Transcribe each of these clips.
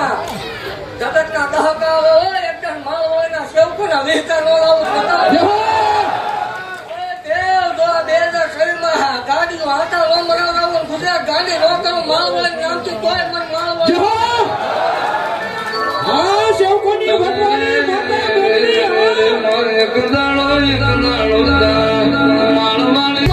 ના જગતના દહકા હોય ગુજરાત ગાડી નો કરો માળ હોય નામથી તોય મને માળ જય હોય હો! હા સેવકોની ભગવાનની માતા બોલવી મોરે કદાળો કદાળો માળવાણી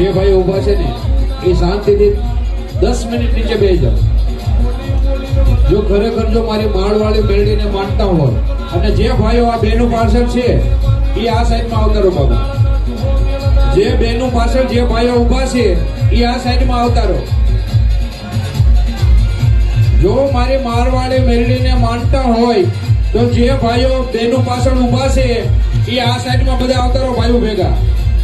જે ભાઈ ઊભા છે ને, એ શાંતિથી દસ મિનિટ નીચે બે જાઓ. જો ખરેખર જો મારી માળવાળી મેળવીને માનતા હોય, અને જે ભાઈઓ આ બેનું પાર્સલ છે, એ આ સાઈડમાં અવતારો બાબા. જે બેનું પાર્સલ જે ભાઈઓ ઊભા છે, એ આ સાઈડમાં અવતારો જો મારી મારવાડી મેળવીને માનતા હોય, તો જે ભાઈઓ બેનું પાછળ ઊભા છે, એ આ સાઈડમાં બધા આવતા રહો ભાઈઓ ભેગા.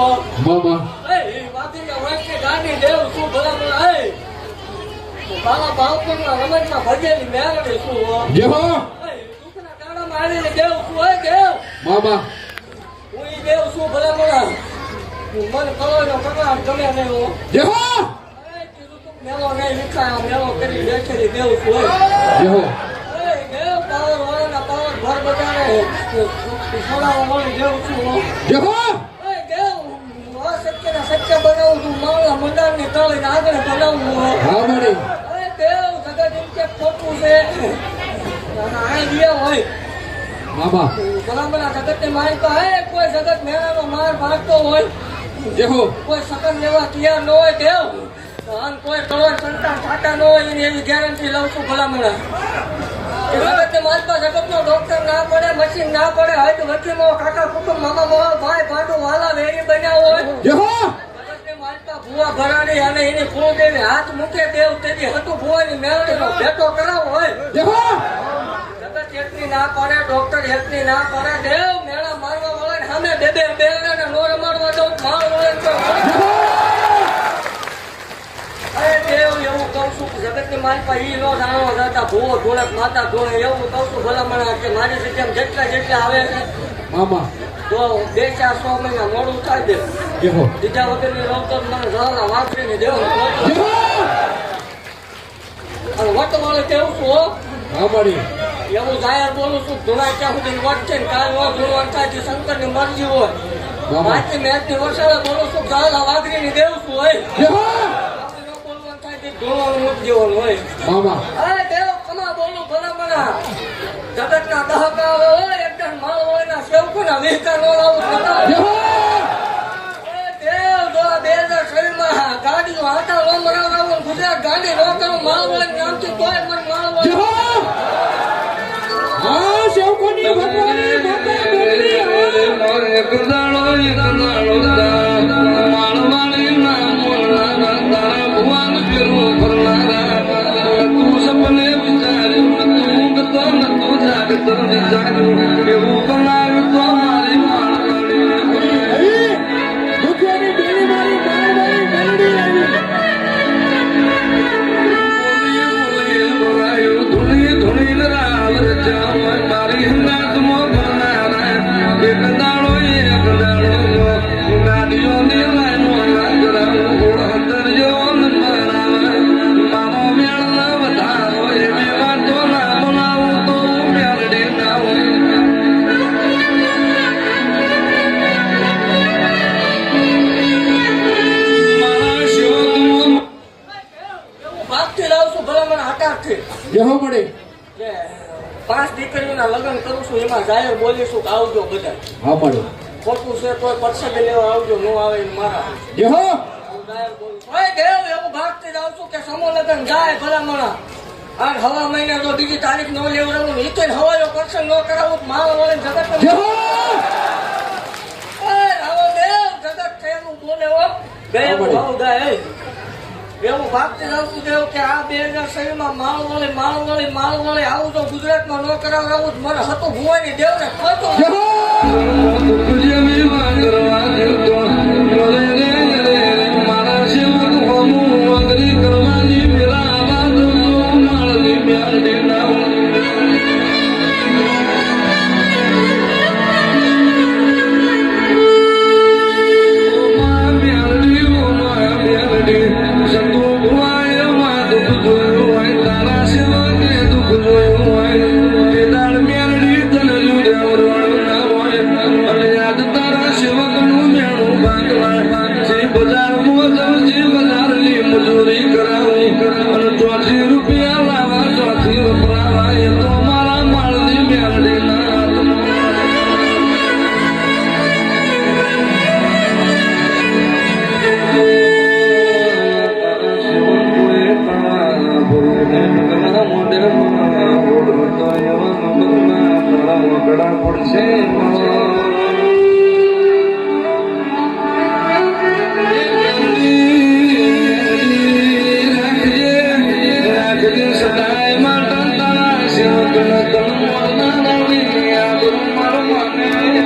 મામા એ, વાઘેરિયા વંશની ગાંડી દેવ છું ભલામણ, એ. બાલા બાળકોના રમતમાં ભજેલી હો. જય હો એ, દુઃખના દાડામાં આવીને દેવ છું, એ દેવ. મામા હું ઈ દેવ છું ભલામણ. મને કવરનો કટાક્ષ ગમે નહીં હો. હો તું મેલો નહીં વિખાય, મેલો કરી બેઠેલી દેવ શું હો. હો એ, દેવ પાવર વાળાના પાવર ભર બજારે સોનામાં મળી દેવ હો. હો એ, દેવ, તળીને આગળ બનાવું હો. મળી દેવ, જગત એમ કે ખોટું છે. ના, આ ગયા હોય. મામા ભલામણા જગતની માલિકા હે કોઈ જગત મેળાનો માર ભાગતો હોય. હો કોઈ સકન લેવા તૈયાર ન હોય દેવ અને કોઈ કરોડ સંતાન ખાતા ન હોય એની એવી ગેરંટી લઉં છું ભલામણા. જગતની માલિકા જગતનો ડોક્ટર ના પડે મશીન ના પડે હજ વકીમો કાકા કુટુંબ મામા મામા ભાઈ ભાડુ વાલા વેરી બન્યા હોય. ભૂવા ભરાડી અને એની કુળદેવી હાથ મૂકે દેવ તેની હતું ભુવાની મેળવીનો ભેટો કરાવો હોય. જગત એકની ના પડે ડોક્ટર હેતની ના પડે દેવ મેળા મારવા વાળા સામે બે બે બેલડા ને નો મારવા દઉં માર વળે તો અરે દેવ એવું કહું છું જગતની માલિકા ઈ નો જાણવા જતા ભૂવો ધોળક માતા ધોળે એવું કહું છું ભલામણ કે મારી જગ્યામાં જેટલા જેટલા આવે છે. મામા તો બે ચાર સો મહિના મોડું થાય દે. જય હો બીજા વગરની મને ઝાલા વાપરીને દેવું અને વટ વાળે કેવું છું હો? એવું જાહેર બોલું છું ધોળા ત્યાં સુધી વટ ને કાલ નો ધોળવાનું થાય છે શંકરની મરજી હોય. મામા મેચની વરસાદે બોલું છું ઝાલા વાઘરીની દેવું છું હોય બોલવાનું થાય છે ધોળવાનું હોય. અરે દેવ કમા બોલું ભલા મના જગતના દહકા હોય એકદમ માળ હોય ના સેવકોના શરીરમાં ગાડીઓ હાથા ને ગુજરાત ગાડી નો કરો માળ વળે નામથી તોય મને માળ જય વળે હો હા સેવકોની ભગવાનની માતા બોલી હા એવું બનાવ્યું તો મારી માળવડી હટારથી જય હો મળી પાંચ દીકરીઓના લગ્ન કરું છું એમાં જાહેર બોલીશું કે આવજો બધા. હા મળી ખોટું છે તોય પરસેબે લેવા આવજો નો આવે મારા જય હો હું જાહેર બોલું છું. ઓય દેવ એવું ભાગતી જાઉં છું કે સમૂહ લગ્ન જાય ભલામણા. આ હવા મહિને તો બીજી તારીખ નો લેવડાવું ને ઈ હવાયો પ્રસંગ ન કરાવું મારા વળે જગત બોલે હો? વળી. ભાવ ગાય. એવું ભાગતી આવતું છું કે આ બે હજાર શરીરમાં માળ વળે માળ વળે માળ વળે આવું તો ગુજરાતમાં ન કરાવડાવું જ મને હતું. ભુવાની દેવ ને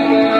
Amen.